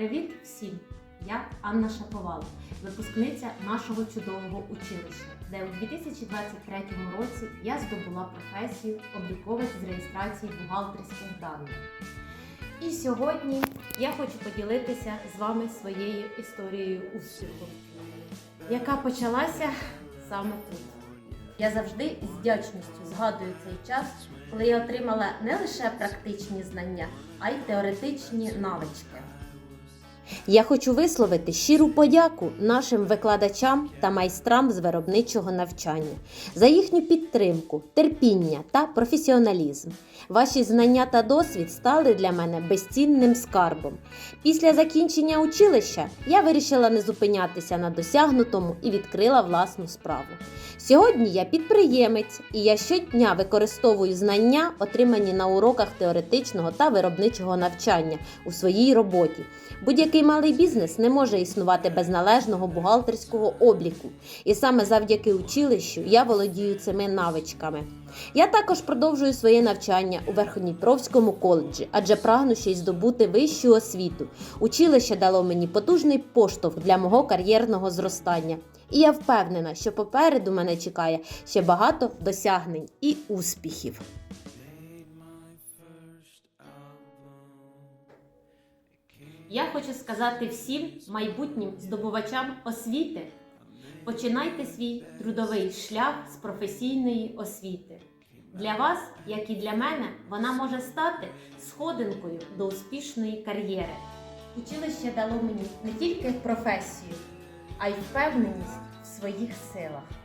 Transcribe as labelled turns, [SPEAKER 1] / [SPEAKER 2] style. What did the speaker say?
[SPEAKER 1] Привіт всім! Я Анна Шаповал, випускниця нашого чудового училища, де у 2023 році я здобула професію обліковець з реєстрації бухгалтерських даних. І сьогодні я хочу поділитися з вами своєю історією успіху, яка почалася саме тут. Я завжди з вдячністю згадую цей час, коли я отримала не лише практичні знання, а й теоретичні навички.
[SPEAKER 2] Я хочу висловити щиру подяку нашим викладачам та майстрам з виробничого навчання за їхню підтримку, терпіння та професіоналізм. Ваші знання та досвід стали для мене безцінним скарбом. Після закінчення училища я вирішила не зупинятися на досягнутому і відкрила власну справу. Сьогодні я підприємець, і я щодня використовую знання, отримані на уроках теоретичного та виробничого навчання у своїй роботі. Будь-який малий бізнес не може існувати без належного бухгалтерського обліку, і саме завдяки училищу я володію цими навичками. Я також продовжую своє навчання у Верхнітровському коледжі, адже прагну ще й здобути вищу освіту. Училище дало мені потужний поштовх для мого кар'єрного зростання. І я впевнена, що попереду мене чекає ще багато досягнень і успіхів.
[SPEAKER 1] Я хочу сказати всім майбутнім здобувачам освіти: починайте свій трудовий шлях з професійної освіти. Для вас, як і для мене, вона може стати сходинкою до успішної кар'єри. Училище дало мені не тільки професію, а й впевненість в своїх силах.